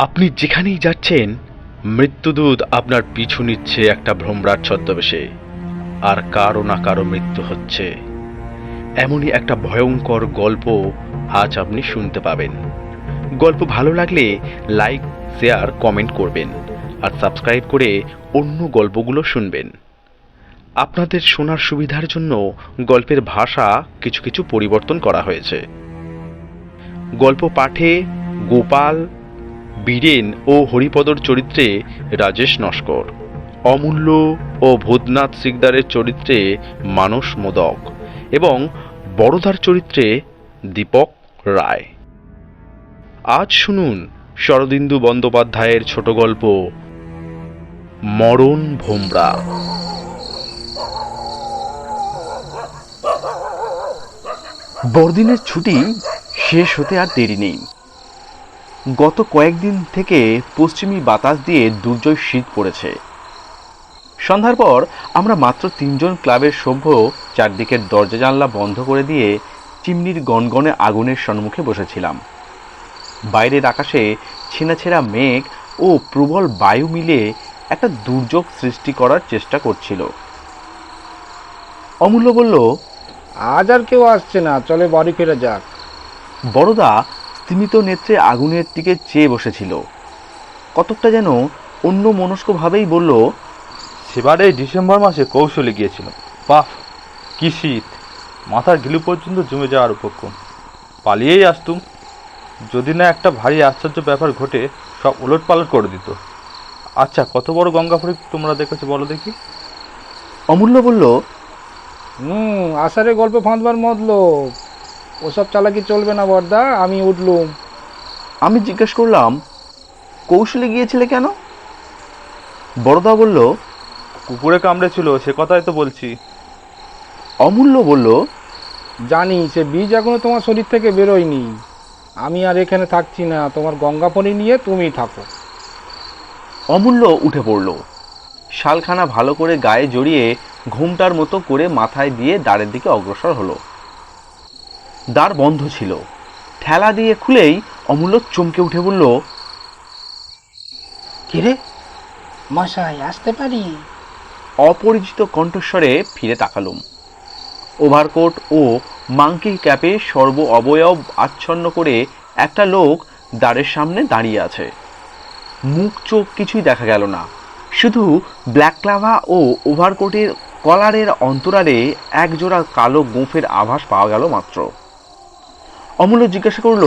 আপনি যেখানেই যাচ্ছেন, মৃত্যুদূত আপনার পিছু নিচ্ছে একটা ভ্রমরাট ছদ্মবেশে। আর কারও না কারও মৃত্যু হচ্ছে। এমনই একটা ভয়ঙ্কর গল্প আজ আপনি শুনতে পাবেন। গল্প ভালো লাগলে লাইক, শেয়ার, কমেন্ট করবেন আর সাবস্ক্রাইব করে অন্য গল্পগুলো শুনবেন। আপনাদের শোনার সুবিধার জন্য গল্পের ভাষা কিছু কিছু পরিবর্তন করা হয়েছে। গল্প পাঠে গোপাল বীরেন ও হরিপদর চরিত্রে রাজেশ নস্কর। অমূল্য ও ভূতনাথ সিকদারের চরিত্রে মানস মোদক এবং বড়দার চরিত্রে দীপক রায়। আজ শুনুন শরদিন্দু বন্দ্যোপাধ্যায়ের ছোট গল্প, মরণ ভোমরা। বড়দিনের ছুটি শেষ হতে আর দেরি নেই। গত কয়েকদিন থেকে পশ্চিমী বাতাস দিয়ে দুর্জয় শীত পড়েছে। সন্ধ্যার পর আমরা মাত্র তিনজন ক্লাবের সভ্য চারদিকের দরজা জানলা বন্ধ করে দিয়ে চিমনির গনগনে আগুনের সম্মুখে বসেছিলাম। বাইরের আকাশে ছেঁড়া মেঘ ও প্রবল বায়ু মিলে একটা দুর্যোগ সৃষ্টি করার চেষ্টা করছিল। অমূল্য বলল আজ আর কেউ আসছে না চলে বাড়ি ফেরা যাক। বড়দা স্তিমিত নেত্রে আগুনের দিকে চেয়ে বসেছিল। কতকটা যেন অন্য মনস্কভাবেই বলল সেবারে ডিসেম্বর মাসে কৌশলে গিয়েছিল। বাহ কি শীত! মাথার গিলু পর্যন্ত জমে যাওয়ার উপক্রম। পালিয়েই আসতুম। যদি না একটা ভারী আশ্চর্য ব্যাপার ঘটে সব উলট পালট করে দিত। আচ্ছা কত বড় গঙ্গাফড়ি তোমরা দেখেছ বলো দেখি? অমূল্য বলল হুম আষাঢ়ে গল্প ফাঁদবার মতলো ওসব চালাকি চলবে না বর্দা আমি উঠলুম। আমি জিজ্ঞেস করলাম কৌশলে গিয়েছিলে কেন? বড়দা বলল কুকুরে কামড়েছিল সে কথাই তো বলছি। অমূল্য বলল জানি সে বীজ এখনও তোমার শরীর থেকে বেরোয়নি। আমি আর এখানে থাকছি না তোমার গঙ্গাপনি নিয়ে তুমি থাকো। অমূল্য উঠে পড়ল। শালখানা ভালো করে গায়ে জড়িয়ে ঘুমটার মতো করে মাথায় দিয়ে দ্বারের দিকে অগ্রসর হলো। দ্বার বন্ধ ছিল। ঠেলা দিয়ে খুলেই অমূল্য চমকে উঠে বলল কিরে? মশাই আসতে পারি? অপরিচিত কণ্ঠস্বরে ফিরে তাকালুম। ওভারকোট ও মাংকি ক্যাপে সর্ব অবয়ব আচ্ছন্ন করে একটা লোক দ্বারের সামনে দাঁড়িয়ে আছে। মুখ চোখ কিছুই দেখা গেল না। শুধু ব্ল্যাক ক্লাভা ও ওভারকোটের কলারের অন্তরালে একজোড়া কালো গোঁফের আভাস পাওয়া গেল মাত্র। অমূল্য জিজ্ঞাসা করল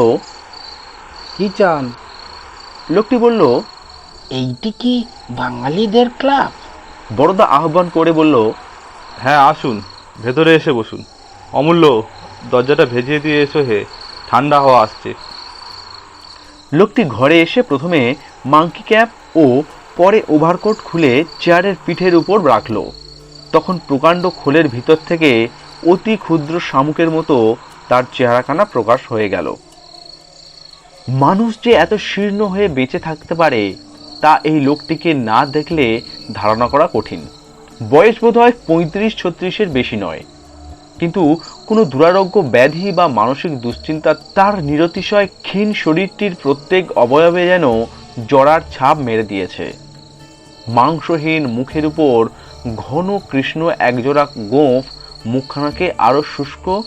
কি চান? লোকটি বলল এইটি কি বাঙালিদের ক্লাব? বড়দা আহ্বান করে বলল হ্যাঁ আসুন ভেতরে এসে বসুন। অমূল্য দরজাটা ভেজিয়ে দিয়ে এসো হে ঠান্ডা হওয়া আসছে। লোকটি ঘরে এসে প্রথমে মাংকি ক্যাপ ও পরে ওভারকোট খুলে চেয়ারের পিঠের উপর রাখল। তখন প্রকাণ্ড খোলের ভিতর থেকে অতি ক্ষুদ্র শামুকের মতো তার চেহারাখানা প্রকাশ হয়ে গেল। মানুষ যে এত শীর্ণ হয়ে বেঁচে থাকতে পারে, তা এই লোকটিকে না দেখলে ধারণা করা কঠিন। বয়স বোধ হয় পঁয়ত্রিশ ছত্রিশের বেশি নয়। কিন্তু কোনো দুরারোগ্য ব্যাধি বা মানসিক দুশ্চিন্তা তার নিরতিশয় ক্ষীণ শরীরটির প্রত্যেক অবয়বে যেন জরার ছাপ মেরে দিয়েছে। মাংসহীন মুখের উপর ঘন কৃষ্ণ একজোড়া গোঁফ মুখখানাকে আরও শুষ্ক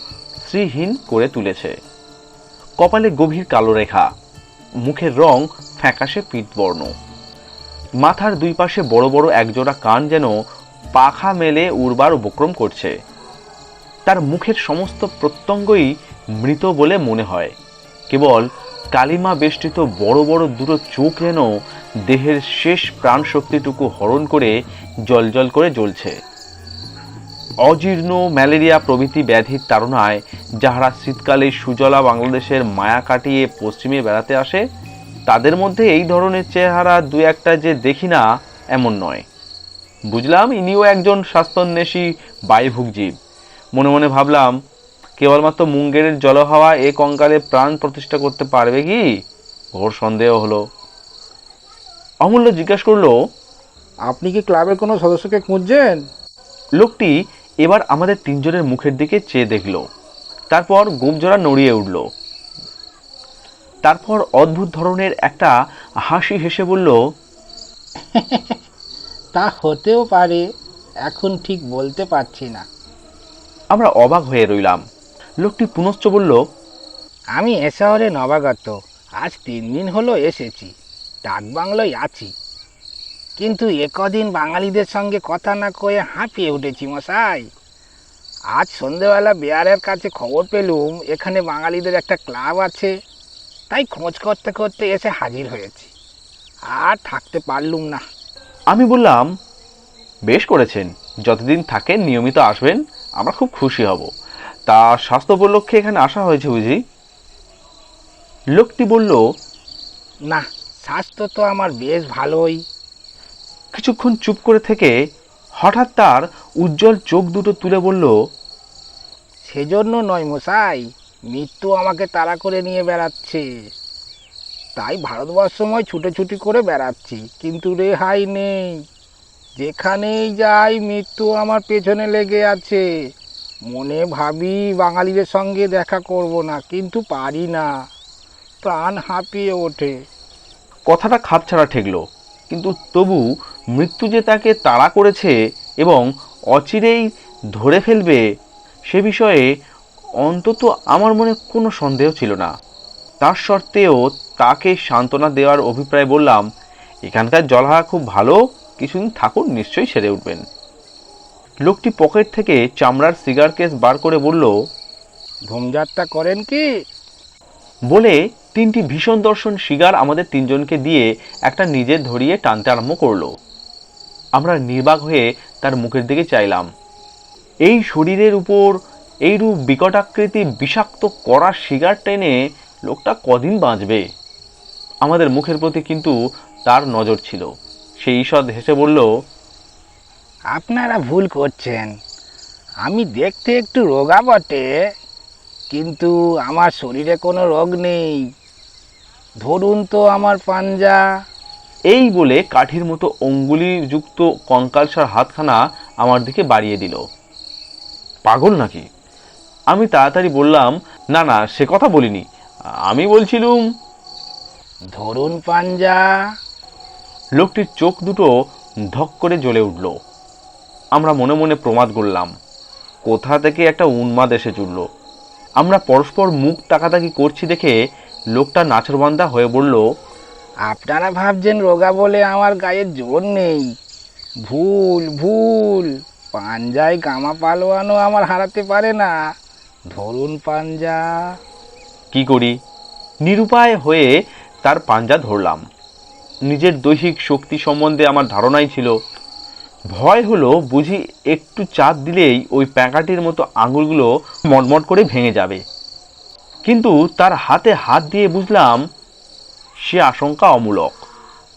শ্রীহীন করে তুলেছে। কপালে গভীর কালো রেখা, মুখের রং ফ্যাকাশে পিতবর্ণ। মাথার দুই পাশে বড় বড় একজোড়া কান যেন পাখা মেলে উড়বার উপক্রম করছে। তার মুখের সমস্ত প্রত্যঙ্গই মৃত বলে মনে হয়। কেবল কালিমা বেষ্টিত বড় বড় দুটো চোখ যেন দেহের শেষ প্রাণ শক্তিটুকু হরণ করে জলজল করে জ্বলছে। অজীর্ণ ম্যালেরিয়া প্রভৃতি ব্যাধির তাড়নায় যাহারা শীতকালে সুজলা বাংলাদেশের মায়া কাটিয়ে পশ্চিমে বেড়াতে আসে তাদের মধ্যে এই ধরনের চেহারা দু একটা যে দেখি না এমন নয়। বুঝলাম ইনিও একজন স্বাস্থ্যন্বেষী বায়ুভুক জীব। মনে মনে ভাবলাম কেবলমাত্র মুঙ্গেরের জলহাওয়া এ কঙ্কালে প্রাণ প্রতিষ্ঠা করতে পারবে কি? ঘোর সন্দেহ হলো। অমূল্য জিজ্ঞাসা করল আপনি কি ক্লাবের কোনো সদস্যকে খুঁজছেন? লোকটি এবার আমাদের তিনজনের মুখের দিকে চেয়ে দেখল। তারপর গোপজোড়া নড়িয়ে উঠল। তারপর অদ্ভুত ধরনের একটা হাসি হেসে বলল তা হতেও পারে এখন ঠিক বলতে পারছি না। আমরা অবাক হয়ে রইলাম। লোকটি পুনশ্চ বলল আমি এ শহরে নবাগত আজ তিন দিন হলো এসেছি ডাক বাংলোয় আছি। কিন্তু একদিন বাঙালিদের সঙ্গে কথা না কয়ে হাঁপিয়ে উঠেছি মশাই। আজ সন্ধেবেলা বেয়ারের কাছে খবর পেলুম এখানে বাঙালিদের একটা ক্লাব আছে। তাই খোঁজ করতে করতে এসে হাজির হয়েছি। আর থাকতে পারলুম না। আমি বললাম বেশ করেছেন। যতদিন থাকেন নিয়মিত আসবেন আমরা খুব খুশি হব। তা স্বাস্থ্য উপলক্ষে এখানে আসা হয়েছে বুঝি? লোকটি বলল না স্বাস্থ্য তো আমার বেশ ভালোই। কিছুক্ষণ চুপ করে থেকে হঠাৎ তার উজ্জ্বল চোখ দুটো তুলে বলল সেজন্য নয় মশাই মৃত্যু আমাকে তাড়া করে নিয়ে বেড়াচ্ছে। তাই ভারতবর্ষময় ছুটোছুটি করে বেড়াচ্ছি কিন্তু রেহাই নেই। যেখানেই যাই মৃত্যু আমার পেছনে লেগে আছে। মনে ভাবি বাঙালিদের সঙ্গে দেখা করব না কিন্তু পারি না। প্রাণ হাঁপিয়ে ওঠে। কথাটা খাপছাড়া ঠেকলো। কিন্তু তবু মৃত্যু যে তাকে তাড়া করেছে এবং অচিরেই ধরে ফেলবে সে বিষয়ে অন্তত আমার মনে কোনো সন্দেহ ছিল না। তার সত্ত্বেও তাকে সান্ত্বনা দেওয়ার অভিপ্রায় বললাম এখানকার জলহাওয়া খুব ভালো কিছুদিন থাকুন নিশ্চয়ই সেরে উঠবেন। লোকটি পকেট থেকে চামড়ার সিগার কেস বার করে বলল ধুমযাত্রা করেন কি? বলে তিনটি ভীষণ দর্শন শিগার আমাদের তিনজনকে দিয়ে একটা নিজের ধরিয়ে টানতে আরম্ভ করল। আমরা নির্বাক হয়ে তার মুখের দিকে চাইলাম। এই শরীরের উপর এইরূপ বিকটাকৃতি বিষাক্ত কড়া শিগার টেনে লোকটা কদিন বাঁচবে? আমাদের মুখের প্রতি কিন্তু তার নজর ছিল। সেই ঈষৎ হেসে বলল, আপনারা ভুল করছেন। আমি দেখতে একটু রোগা বটে, কিন্তু আমার শরীরে কোনো রোগ নেই। ধরুন তো আমার পাঞ্জা। এই বলে কাঠির মতো অঙ্গুলিযুক্ত কঙ্কালসার হাতখানা আমার দিকে বাড়িয়ে দিল। পাগল নাকি? আমি তাড়াতাড়ি বললাম না না সে কথা বলিনি। আমি বলছিলুম ধরুন পাঞ্জা। লোকটির চোখ দুটো ধক করে জ্বলে উঠল। আমরা মনে মনে প্রমাদ করলাম কোথা থেকে একটা উন্মাদ এসে জুড়ল। আমরা পরস্পর মুখ তাকাতাকি করছি দেখে লোকটা নাচরবান্দা হয়ে বলল আপনারা ভাবছেন রোগা বলে আমার গায়ে জোর নেই। ভুল ভুল। পাঞ্জায় গামা পালোয়ানও আমার হারাতে পারে না। ধরুন পাঞ্জা। কি করি? নিরুপায় হয়ে তার পাঞ্জা ধরলাম। নিজের দৈহিক শক্তি সম্বন্ধে আমার ধারণাই ছিল। ভয় হলো বুঝি একটু চাপ দিলেই ওই প্যাঁকাটির মতো আঙুলগুলো মটমট করে ভেঙে যাবে। কিন্তু তার হাতে হাত দিয়ে বুঝলাম সে আশঙ্কা অমূলক।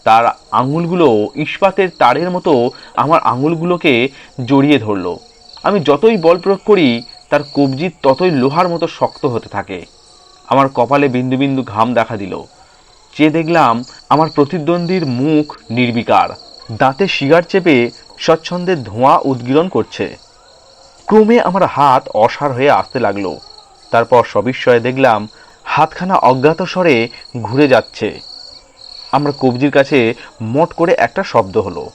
তার আঙুলগুলো ইস্পাতের তারের মতো আমার আঙুলগুলোকে জড়িয়ে ধরলো। আমি যতই বল প্রয়োগ করি, তার কবজি ততই লোহার মতো শক্ত হতে থাকে। আমার কপালে বিন্দু বিন্দু ঘাম দেখা দিল। চেয়ে দেখলাম আমার প্রতিদ্বন্দ্বীর মুখ নির্বিকার। দাঁতে শিগার চেপে স্বচ্ছন্দে ধোঁয়া উদ্গীরণ করছে। ক্রমে আমার হাত অসার হয়ে আসতে লাগল। তারপর সবিস্ময়ে দেখলাম হাতখানা অজ্ঞাত স্বরে ঘুরে যাচ্ছে। আমরা কবজির কাছে মোট করে একটা শব্দ হলো।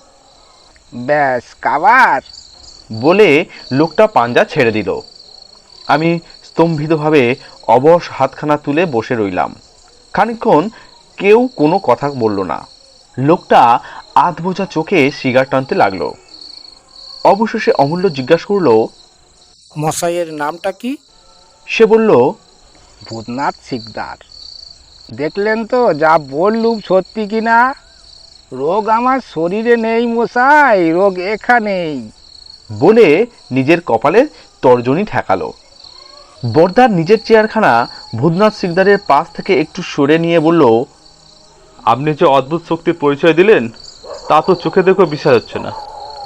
ব্যাস কাবার। বলে লোকটা পাঞ্জা ছেড়ে দিল। আমি স্তম্ভিতভাবে অবশ হাতখানা তুলে বসে রইলাম। খানিকক্ষণ কেউ কোনো কথা বলল না। লোকটা আধ বোঝা চোখে সিগার টানতে লাগল। অবশেষে অমূল্য জিজ্ঞাসা করল মশাইয়ের নামটা কি? সে বলল, ভূতনাথ শিকদার, দেখলেন তো যা বললুম সত্যি কি না? রোগ আমার শরীরে নেই মশাই, রোগ এখানেই। বলে নিজের কপালে তর্জনী ঠেকালো। বর্দার নিজের চেয়ারখানা ভূতনাথ সিকদারের পাশ থেকে একটু সরে নিয়ে বলল, আপনি যে অদ্ভুত শক্তির পরিচয় দিলেন, তা তো চোখে দেখেও বিশ্বাস হচ্ছে না।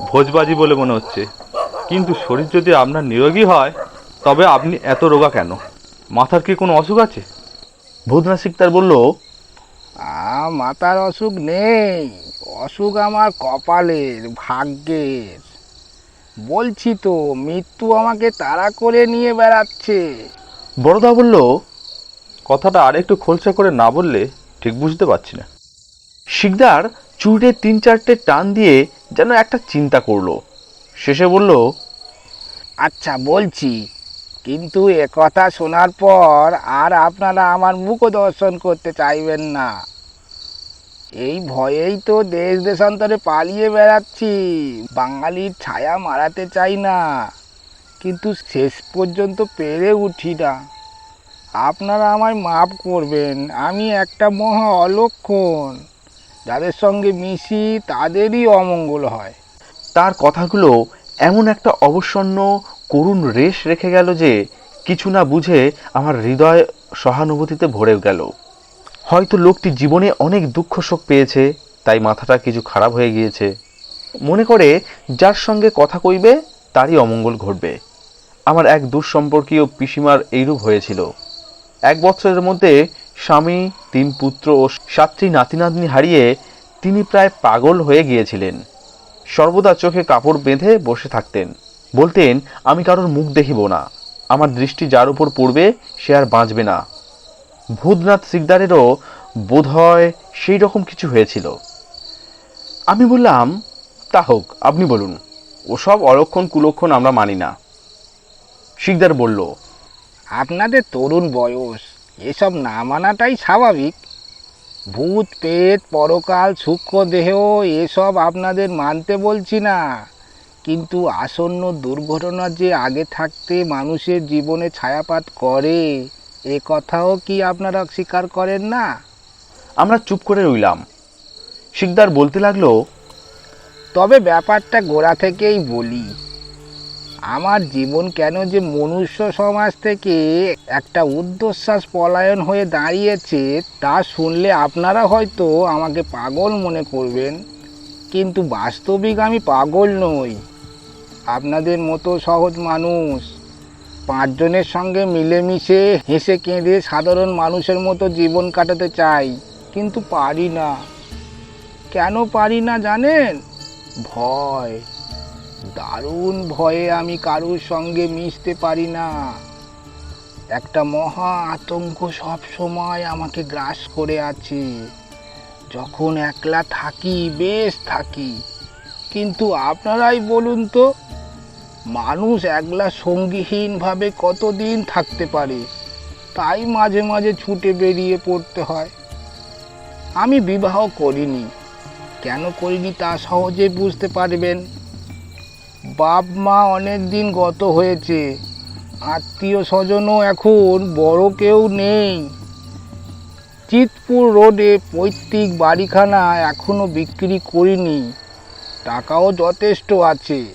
ভোজবাজি বলে মনে হচ্ছে। কিন্তু শরীর যদি আপনার নিরোগী হয় তবে আপনি এত রোগা কেন? মাথার কি কোনো অসুখ আছে? ভূতনাথ সিকদার বলল আ মাতার অসুখ নেই। অসুখ আমার কপালের ভাগ্যের। বলছি তো মৃত্যু আমাকে তাড়া করে নিয়ে বেড়াচ্ছে। বড়দা বলল কথাটা আর একটু খোলসা করে না বললে ঠিক বুঝতে পারছি না। শিকদার চুড়ে তিন চারটে টান দিয়ে যেন একটা চিন্তা করল। শেষে বলল আচ্ছা বলছি কিন্তু একথা শোনার পর আর আপনারা আমার মুখ দর্শন করতে চাইবেন না। এই ভয়েই তো দেশ দেশান্তরে পালিয়ে বেড়াচ্ছি। বাঙালির ছায়া মারাতে চাই না। কিন্তু শেষ পর্যন্ত পেরে উঠি না। আপনারা আমায় মাফ করবেন, আমি একটা মহা অলক্ষণ। যাদের সঙ্গে মিশি তাদেরই অমঙ্গল হয়। তার কথাগুলো এমন একটা অবসন্ন করুণ রেশ রেখে গেল যে কিছু না বুঝে আমার হৃদয় সহানুভূতিতে ভরে গেল। হয়তো লোকটি জীবনে অনেক দুঃখ শোক পেয়েছে, তাই মাথাটা কিছু খারাপ হয়ে গিয়েছে। মনে করে যার সঙ্গে কথা কইবে, তারই অমঙ্গল ঘটবে। আমার এক দুঃসম্পর্কীয় পিসিমার এইরূপ হয়েছিল। এক বছরের মধ্যে স্বামী, তিন পুত্র ও সাতটি নাতি নাতনি হারিয়ে তিনি প্রায় পাগল হয়ে গিয়েছিলেন। সর্বদা চোখে কাপড় বেঁধে বসে থাকতেন। বলতেন, আমি কারোর মুখ দেখিব না। আমার দৃষ্টি যার উপর পড়বে, সে আর বাঁচবে না। ভূতনাথ সিকদারেরও বোধ হয় সেই রকম কিছু হয়েছিল। আমি বললাম, তা হোক, আপনি বলুন, ওসব অলক্ষণ কুলক্ষণ আমরা মানি না। শিকদার বলল, আপনাদের তরুণ বয়স, এসব না মানাটাই স্বাভাবিক। ভূত, পেট, পরকাল, সূক্ষ্ম দেহ, এসব আপনাদের মানতে বলছি না। কিন্তু আসন্ন দুর্ঘটনা যে আগে থাকতে মানুষের জীবনে ছায়াপাত করে এ কথাও কি আপনারা স্বীকার করেন না? আমরা চুপ করে রইলাম। শিকদার বলতে লাগল তবে ব্যাপারটা গোড়া থেকেই বলি আমার জীবন কেন যে মনুষ্য সমাজ থেকে একটা ঊর্ধ্বশ্বাস পলায়ন হয়ে দাঁড়িয়েছে তা শুনলে আপনারা হয়তো আমাকে পাগল মনে করবেন। কিন্তু বাস্তবিক আমি পাগল নই। আপনাদের মতো সহজ মানুষ। পাঁচজনের সঙ্গে মিলেমিশে হেসে কেঁদে সাধারণ মানুষের মতো জীবন কাটাতে চাই, কিন্তু পারি না। কেন পারি না জানেন? ভয়। দারুণ ভয়ে আমি কারুর সঙ্গে মিশতে পারি না। একটা মহা আতঙ্ক সব সময় আমাকে গ্রাস করে আছে। যখন একলা থাকি, বেশ থাকি। কিন্তু আপনারাই বলুন তো, মানুষ একলা সঙ্গীহীনভাবে কতদিন থাকতে পারে? তাই মাঝে মাঝে ছুটে বেরিয়ে পড়তে হয়। আমি বিবাহ করিনি। কেন করিনি তা সহজে বুঝতে পারবেন। বাপ মা অনেক দিন গত হয়েছে। আত্মীয় স্বজনও এখন বড় কেউ নেই। চিতপুর রোডে পৈতৃক বাড়িখানা এখনও বিক্রি করিনি। টাকাও যথেষ্ট আছে।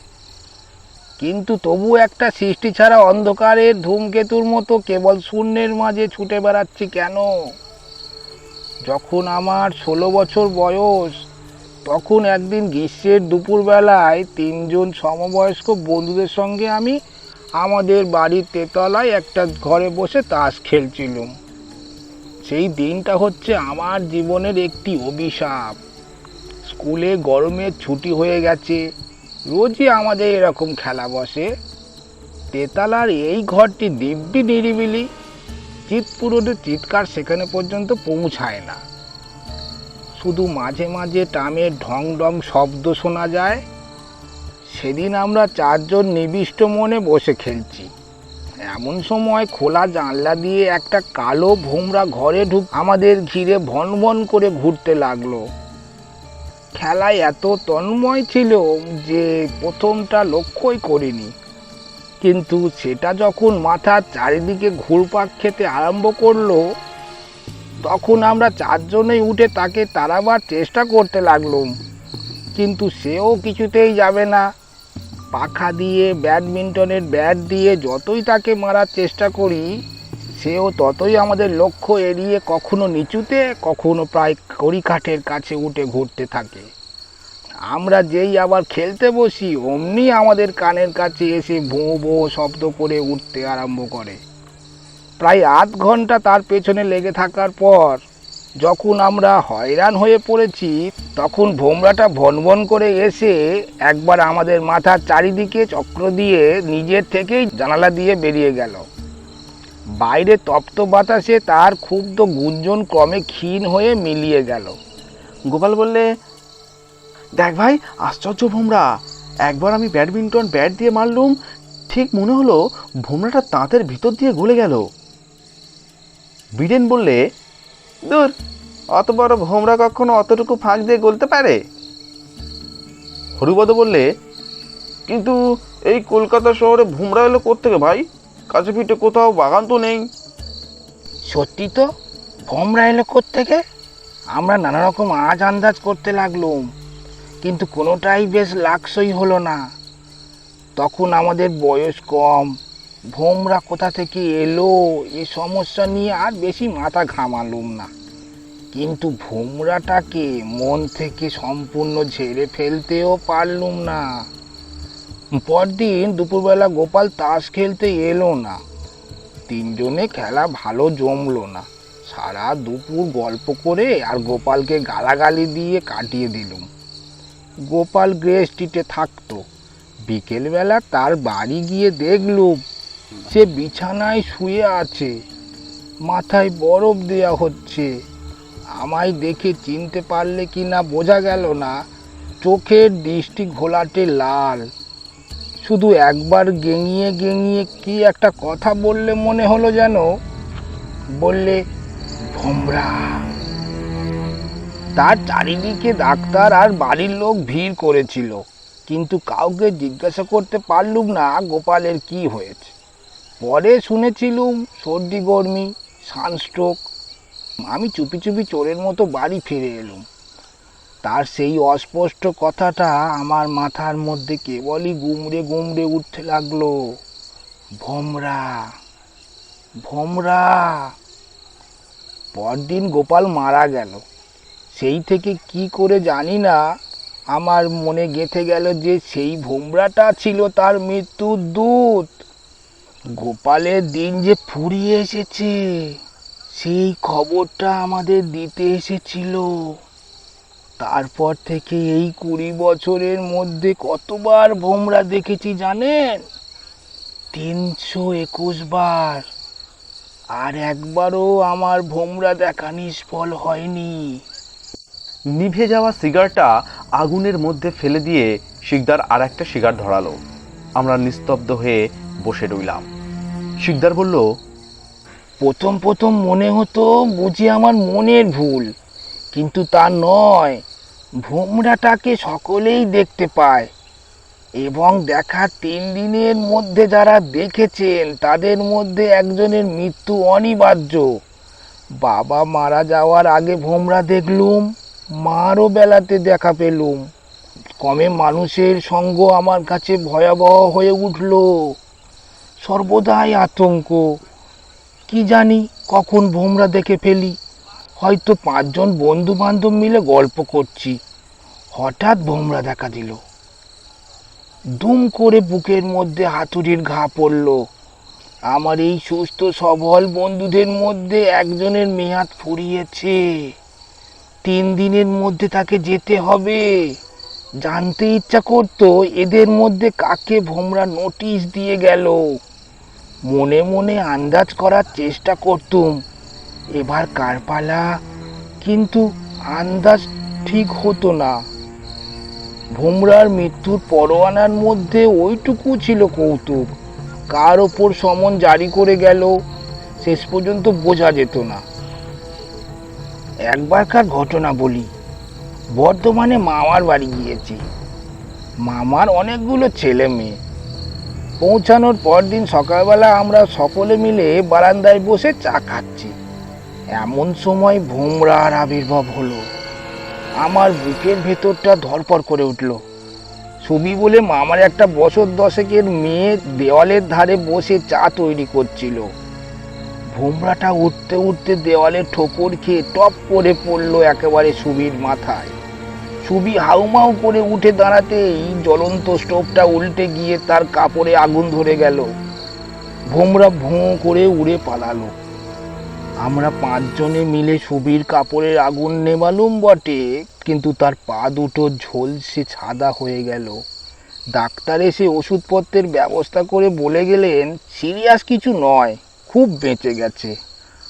কিন্তু তবু একটা সৃষ্টি ছাড়া অন্ধকারের ধূমকেতুর মতো কেবল শূন্যের মাঝে ছুটে বেড়াচ্ছি কেন? যখন আমার ষোলো বছর বয়স, তখন একদিন গ্রীষ্মের দুপুরবেলায় তিনজন সমবয়স্ক বন্ধুদের সঙ্গে আমি আমাদের বাড়ির তেতলায় একটা ঘরে বসে তাস খেলছিলাম। সেই দিনটা হচ্ছে আমার জীবনের একটি অভিশাপ। স্কুলে গরমের ছুটি হয়ে গেছে, রোজই আমাদের এরকম খেলা বসে। তেতালার এই ঘরটি দিব্যি নিরিবিলি চিৎপুরোদের চিৎকার সেখানে পর্যন্ত পৌঁছায় না। শুধু মাঝে মাঝে টামের ঢং ঢং শব্দ শোনা যায়। সেদিন আমরা চারজন নিবিষ্ট মনে বসে খেলছি। এমন সময় খোলা জানলা দিয়ে একটা কালো ভোমরা ঘরে ঢুক আমাদের ঘিরে ভন ভন করে ঘুরতে লাগল। খেলায় এত তন্ময় ছিল যে প্রথমটা লক্ষ্যই করিনি। কিন্তু সেটা যখন মাথার চারিদিকে ঘুরপাক খেতে আরম্ভ করল, তখন আমরা চারজনেই উঠে তাকে তাড়াবার চেষ্টা করতে লাগলুম। কিন্তু সেও কিছুতেই যাবে না। পাখা দিয়ে ব্যাডমিন্টনের ব্যাট দিয়ে যতই তাকে মারার চেষ্টা করি সেও ততই আমাদের লক্ষ্য এড়িয়ে কখনো নিচুতে, কখনো প্রায় কড়িকাঠের কাছে উঠে ঘুরতে থাকে। আমরা যেই আবার খেলতে বসি, অমনি আমাদের কানের কাছে এসে ভোঁ ভোঁ শব্দ করে উঠতে আরম্ভ করে। প্রায় আধ ঘণ্টা তার পেছনে লেগে থাকার পর, যখন আমরা হয়রান হয়ে পড়েছি, তখন ভোমরাটা ভনভন করে এসে একবার আমাদের মাথার চারিদিকে চক্র দিয়ে নিজের থেকেই জানালা দিয়ে বেরিয়ে গেল। বাইরে তপ্ত বাতাসে তার ক্ষুব্ধ গুঞ্জন ক্রমে ক্ষীণ হয়ে মিলিয়ে গেল। গোপাল বললে, দেখ ভাই, আশ্চর্য ভোমরা। একবার আমি ব্যাডমিন্টন ব্যাট দিয়ে মারলুম, ঠিক মনে হলো ভোমরাটা তাঁতের ভিতর দিয়ে গলে গেল। বিডেন বললে, দূর, অত বড় ভোমরা কখনো অতটুকু ফাঁক দিয়ে গলতে পারে? হরিপদ বললে, কিন্তু এই কলকাতা শহরে ভোমরা এলো কোত্থেকে ভাই? কাছে পিঠে কোথাও বাগান তো নেই। সত্যি তো? ভোমরা এলো থেকে আমরা নানা রকম আজ আন্দাজ করতে লাগলুম, কিন্তু কোনোটাই বেশ লাক্সই হলো না। তখন আমাদের বয়স কম, ভোমরা কোথা থেকে এলো, এ সমস্যা নিয়ে আর বেশি মাথা ঘামালুম না। কিন্তু ভোমরাটাকে মন থেকে সম্পূর্ণ ঝেড়ে ফেলতেও পারলুম না। পরদিন দুপুরবেলা গোপাল তাস খেলতে এলো না। তিনজনে খেলা ভালো জমলো না। সারা দুপুর গল্প করে আর গোপালকে গালাগালি দিয়ে কাটিয়ে দিলুম। গোপাল গ্রে স্ট্রিটে থাকতো। বিকেলবেলা তার বাড়ি গিয়ে দেখলুম সে বিছানায় শুয়ে আছে। মাথায় বরফ দেওয়া হচ্ছে। আমায় দেখে চিনতে পারলে কি না বোঝা গেল না। চোখের দৃষ্টি ঘোলাটে লাল। শুধু একবার গেঙিয়ে গেঙিয়ে কি একটা কথা বললে মনে হলো যেন? বললে, ভোমরা, তার চারিদিকে ডাক্তার আর বাড়ির লোক ভিড় করেছিল, কিন্তু কাউকে জিজ্ঞাসা করতে পারলুম না গোপালের কি হয়েছে। পরে শুনেছিলুম, সর্দি, গরমি, সানস্ট্রোক। আমি চুপি চুপি চোরের মতো বাড়ি ফিরে এলুম। তার সেই অস্পষ্ট কথাটা আমার মাথার মধ্যে কেবলই গুমড়ে গুমড়ে উঠতে লাগল। ভোমরা ভোমরা। পরদিন গোপাল মারা গেল। সেই থেকে কি করে জানি না, আমার মনে গেঁথে গেল যে সেই ভোমরাটা ছিল তার মৃত্যুর দূত। গোপালের দিন যে ফুরিয়ে এসেছে, সেই খবরটা আমাদের দিতে এসেছিল। তারপর থেকে এই কুড়ি বছরের মধ্যে কতবার ভোমরা দেখেছি জানেন? তিনশো একুশ বার। আর একবারও আমার ভোমরা দেখা নিষ্ফল হয়নি। নিভে যাওয়া সিগারটা আগুনের মধ্যে ফেলে দিয়ে শিকদার আর একটা সিগার ধরালো। আমরা নিস্তব্ধ হয়ে বসে রইলাম। শিকদার বলল প্রথম প্রথম মনে হতো বুঝি আমার মনের ভুল। কিন্তু তা নয়, ভোমরাটাকে সকলেই দেখতে পায় এবং দেখা তিন দিনের মধ্যে যারা দেখেছেন, তাদের মধ্যে একজনের মৃত্যু অনিবার্য। বাবা মারা যাওয়ার আগে ভোমরা দেখলুম, মারও বেলাতে দেখা পেলুম। কমে মানুষের সঙ্গ আমার কাছে ভয়াবহ হয়ে উঠল। সর্বদাই আতঙ্ক। কি জানি কখন ভোমরা দেখে ফেলি। হয়তো পাঁচজন বন্ধু বান্ধব মিলে গল্প করছি। হঠাৎ ভোমরা দেখা দিল। দুম করে বুকের মধ্যে হাতুড়ির ঘা পড়ল। আমার এই সুস্থ সবল বন্ধুদের মধ্যে একজনের মেয়াদ ফুরিয়েছে। তিন দিনের মধ্যে তাকে যেতে হবে। জানতে ইচ্ছা করতো এদের মধ্যে কাকে ভোমরা নোটিশ দিয়ে গেল। মনে মনে আন্দাজ করার চেষ্টা করতুম। এবার কার পালা কিন্তু আন্দাজ ঠিক হতো না। ভোমরার মৃত্যুর পরোয়ানার মধ্যে ওইটুকু ছিল কৌতুক। কার ওপর সমন জারি করে গেল, শেষ পর্যন্ত বোঝা যেত না। একবারকার ঘটনা বলি, বর্ধমানে মামার বাড়ি গিয়েছি। মামার অনেকগুলো ছেলে মেয়ে। পৌঁছানোর পরদিন সকালবেলা আমরা সকলে মিলে বারান্দায় বসে চা খাচ্ছি। এমন সময় ভোমরার আবির্ভাব হলো। আমার বুকের ভেতরটা ধরপড় করে উঠল। ছবি বলে মামার একটা বছর দশেকের মেয়ে দেওয়ালের ধারে বসে চা তৈরি করছিল। ভোমরাটা উঠতে উঠতে দেওয়ালে ঠোকর খেয়ে টপ করে পড়ল একেবারে সুবির মাথায়। সুবি হাউমাউ করে উঠে দাঁড়াতে এই জ্বলন্ত স্টোভটা উল্টে গিয়ে তার কাপড়ে আগুন ধরে গেল। ভোমরা ভোঁ করে উড়ে পালালো। আমরা পাঁচজনে মিলে সুবির কাপড়ের আগুন নেমালুম বটে, কিন্তু তার পা দুটো ঝলসে সাদা হয়ে গেল। ডাক্তার এসে ওষুধপত্রের ব্যবস্থা করে বলে গেলেন, সিরিয়াস কিছু নয়, খুব বেঁচে গেছে।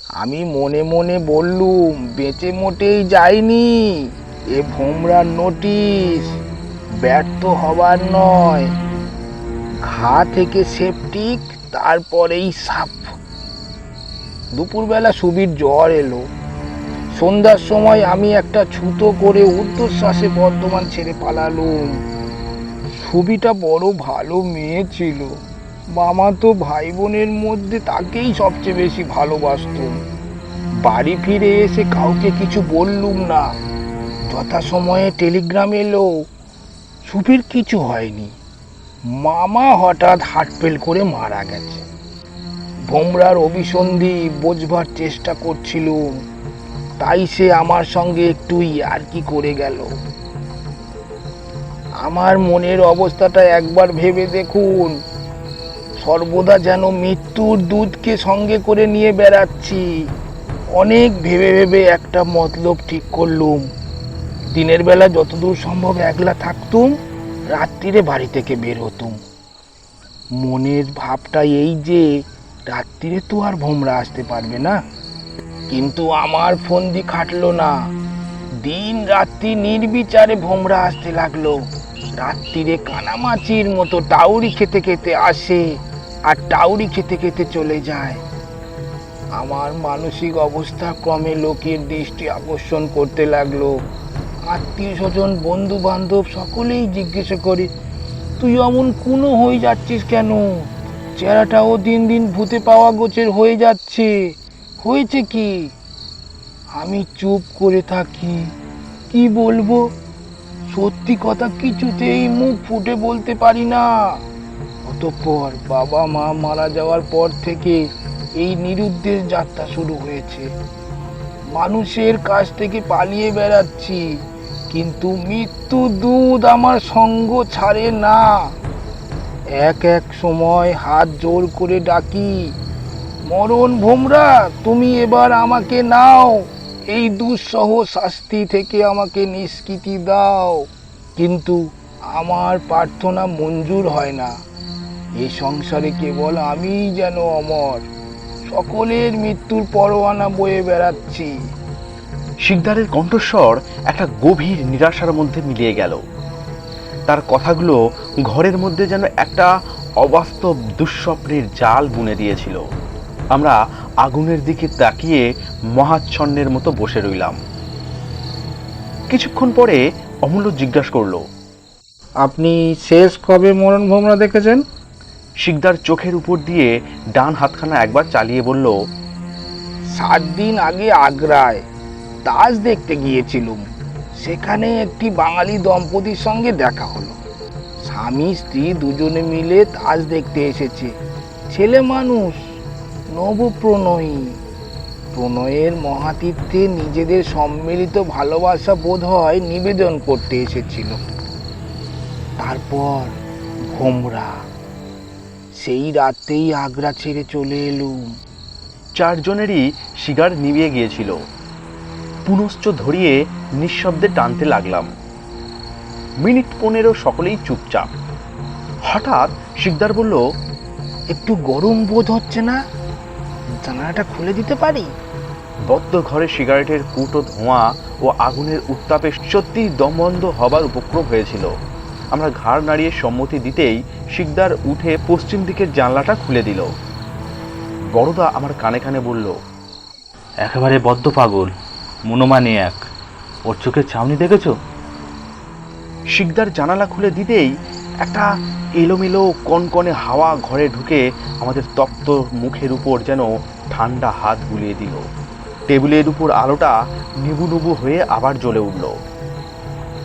আমি মনে মনে বললুম, বেঁচে মোটেই যায়নি, এ ভোমরার নোটিশ, ব্যর্থ হবার নয়। ঘা থেকে সেপটিক তারপরেই সাপ। দুপুরবেলা সুবির জ্বর এলো। সন্ধ্যার সময় আমি একটা ছুতো করে ঊর্ধ্বশ্বাসে বর্ধমান ছেড়ে পালালুম। সুবিটা বড় ভালো মেয়ে ছিল। মামা তো ভাই বোনের মধ্যে তাকেই সবচেয়ে বেশি ভালোবাসতো। বাড়ি ফিরে এসে কাউকে কিছু বললুম না। যথাসময়ে টেলিগ্রাম এলো। সুফির কিছু হয়নি। মামা হঠাৎ হার্টফেল করে মারা গেছে। ভোমরার অভিসন্ধি বোঝবার চেষ্টা করছিলুম তাই সে আমার সঙ্গে একটু কি করে গেল। আমার মনের অবস্থাটা একবার ভেবে দেখুন। সর্বদা যেন মৃত্যুর দুধকে সঙ্গে করে নিয়ে বেড়াচ্ছি। অনেক ভেবে ভেবে একটা মতলব ঠিক করলুম। দিনের বেলা যতদূর সম্ভব একলা থাকতুম, রাত্রিরে বাড়ি থেকে বের হতুম। মনের ভাবটা এই যে রাত্রিরে তো আর ভোমরা আসতে পারবে না। কিন্তু আমার ফন্দি খাটলো না। দিন রাত্রি নির্বিচারে ভোমরা আসতে লাগল। রাত্রিরে কানামাছির মতো টাউরি খেতে খেতে আসে আর টাউরি খেতে খেতে চলে যায়। আমার মানসিক অবস্থা ক্রমে লোকের দৃষ্টি আকর্ষণ করতে লাগল। আত্মীয় স্বজন বন্ধু বান্ধব সকলেই জিজ্ঞাসা করে, তুই অমন কুনো হয়ে যাচ্ছিস কেন? চেহারাটাও দিন দিন ভূতে পাওয়া গোছের হয়ে যাচ্ছে। হয়েছে কি? আমি চুপ করে থাকি। কি বলব? সত্যি কথা কিছুতেই মুখ ফুটে বলতে পারি না। অতঃপর বাবা মা মারা যাওয়ার পর থেকে এই নিরুদ্দেশ যাত্রা শুরু হয়েছে। মানুষের কাছ থেকে পালিয়ে বেড়াচ্ছি। কিন্তু মৃত্যু দুধ আমার সঙ্গ ছাড়ে না। এক এক সময় হাত জোর করে ডাকি, মরণ ভোমরা, তুমি এবার আমাকে নাও, এই দুঃসহ শাস্তি থেকে আমাকে নিষ্কৃতি দাও। কিন্তু আমার প্রার্থনা মঞ্জুর হয় না। এই সংসারে কেবল আমিই যেন অমর। সকলের মৃত্যুর পরোয়ানা বয়ে বেড়াচ্ছি। শিকদারের কণ্ঠস্বর একটা গভীর নিরাশার মধ্যে মিলিয়ে গেল। তার কথাগুলো ঘরের মধ্যে যেন একটা অবাস্তব দুঃস্বপ্নের জাল বুনে দিয়েছিল। আমরা আগুনের দিকে তাকিয়ে মহাচ্ছন্নের মতো বসে রইলাম। কিছুক্ষণ পরে অমূল্য জিজ্ঞাসা করল আপনি শেষ কবে মরণ ভোমরা দেখেছেন? শিকদার চোখের উপর দিয়ে ডান হাতখানা একবার চালিয়ে বলল সাত দিন আগে আগ্রায় তাজ দেখতে গিয়েছিলুম। সেখানে একটি বাঙালি দম্পতির সঙ্গে দেখা হলো। স্বামী, স্ত্রী দুজনে মিলে তাজ দেখতে এসেছে। ছেলে মানুষ, নবপ্রণয়ী। প্রণয়ের মহাতীর্থে নিজেদের সম্মিলিত ভালোবাসা বোধ হয় নিবেদন করতে এসেছিল। তারপর ভোমরা। সেই রাতেই আগ্রা ছেড়ে চলে এলুম। চারজনেরই শিগার নিভিয়ে গিয়েছিল। পুনশ্চ ধরিয়ে নিঃশব্দে টানতে লাগলাম। মিনিট পনেরো সকলেই চুপচাপ। হঠাৎ শিকদার বলল, একটু গরম বোধ হচ্ছে না? জানালাটা খুলে দিতে পারি? বদ্ধ ঘরে সিগারেটের কুটো ধোঁয়া ও আগুনের উত্তাপে সত্যি দমবন্ধ হবার উপক্রম হয়েছিল। আমরা ঘাড় নাড়িয়ে সম্মতি দিতেই শিকদার উঠে পশ্চিম দিকের জানলাটা খুলে দিল। বড়দা আমার কানে কানে বলল, একেবারে বদ্ধ পাগল। মনোমানি এক। ওর চোখের ছাউনি দেখেছ? শিকদার জানালা খুলে দিতেই একটা এলোমেলো কনকনে হাওয়া ঘরে ঢুকে আমাদের তপ্ত মুখের উপর যেন ঠান্ডা হাত বুলিয়ে দিল। টেবিলের উপর আলোটা নিবু নিবু হয়ে আবার জ্বলে উঠল।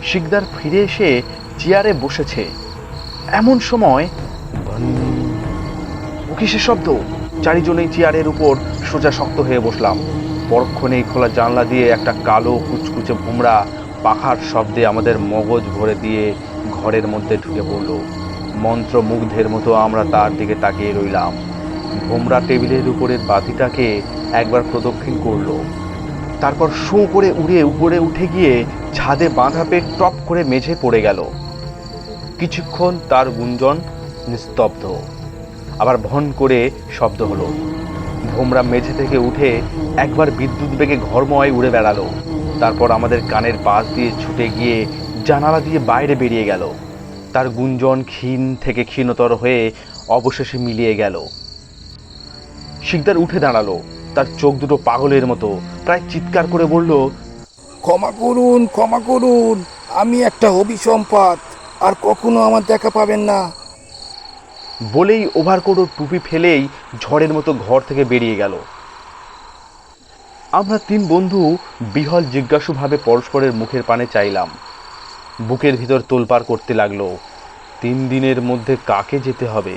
শিকদার ফিরে এসে চেয়ারে বসেছে। এমন সময় ও কিসের শব্দ? চারিজনেই চেয়ারের উপর সোজা শক্ত হয়ে বসলাম। পরক্ষণেই খোলা জানলা দিয়ে একটা কালো কুচকুচে ভোমরা পাখার শব্দে আমাদের মগজ ভরে দিয়ে ঘরের মধ্যে ঢুকে পড়ল। মন্ত্রমুগ্ধের মতো আমরা তার দিকে তাকিয়ে রইলাম। ভোমরা টেবিলের উপরের বাতিটাকে একবার প্রদক্ষিণ করল। তারপর শো করে উড়ে উপরে উঠে গিয়ে ছাদে বাঁধা পেট টপ করে মেঝে পড়ে গেল। কিছুক্ষণ তার গুঞ্জন নিস্তব্ধ। আবার ভন করে শব্দ হলো। ভোমরা মেঝে থেকে উঠে একবার বিদ্যুৎ বেগে ঘরময় উড়ে বেড়ালো। তারপর আমাদের কানের পাশ দিয়ে ছুটে গিয়ে জানালা দিয়ে বাইরে বেরিয়ে গেল। তার গুঞ্জন ক্ষীণ থেকে ক্ষীণতর হয়ে অবশেষে মিলিয়ে গেল। শিকদার উঠে দাঁড়াল। তার চোখ দুটো পাগলের মতো। প্রায় চিৎকার করে বলল ক্ষমা করুন ক্ষমা করুন। আমি একটা অভিসম্পাত। আর কখনো আমার দেখা পাবেন না। বলেই ওভারকোট ও টুপি ফেলেই ঝড়ের মতো ঘর থেকে বেরিয়ে গেল। আমরা তিন বন্ধু বিহল জিজ্ঞাসুভাবে পরস্পরের মুখের পানে চাইলাম। বুকের ভিতর তোলপাড় করতে লাগল, তিন দিনের মধ্যে কাকে যেতে হবে?